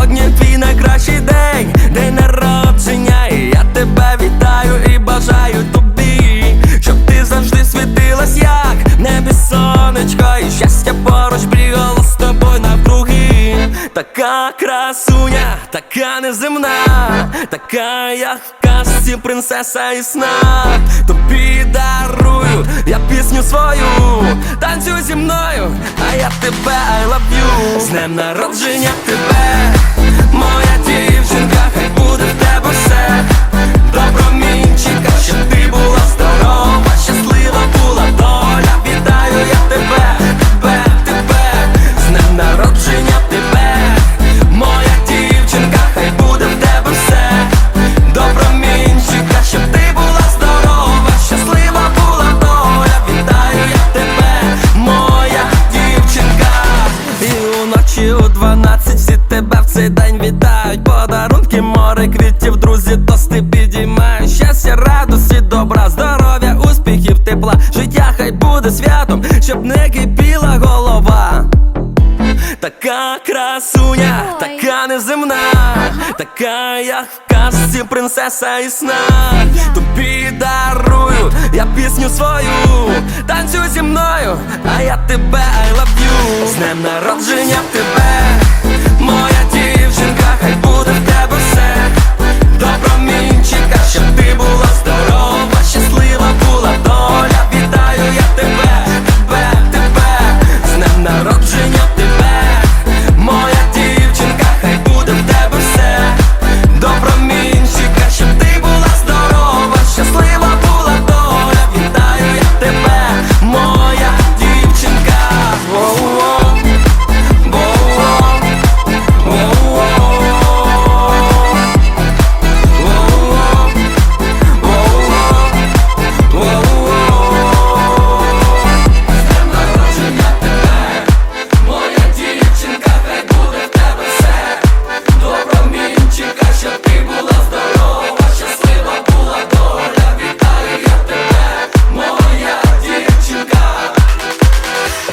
Сьогодні твій найкращий день, день народження, і я тебе вітаю і бажаю тобі, щоб ти завжди світилась, як в небі сонечко, і щастя поруч бігало з тобою навкруги. Така красуня, така неземна, така як в казці принцеса і сна. Тобі дарую я пісню свою, танцюй зі мною, а я тебе I love you З днем народження тебе, моя дівчинка, хай буде в тебе все. Добромінчика, щоб ти була здорова, щаслива була доля. Вітаю я тебе, тебе, тебе, з днем народження тебе, моя дівчинка, хай буде в тебе все. Добромінчика, щоб ти була здорова, щаслива була доля. Вітаю я тебе, моя дівчинка. І уночі у 12 Море квітів, друзі, тости підіймають. Щастя, радості, добра, здоров'я, успіхів, тепла. Життя хай буде святом, щоб не кипіла голова. Така красуня, така неземна, така як в казці принцеса і сна. Тобі дарую я пісню свою, танцюй зі мною, а я тебе I love you З днем народження тебе, моя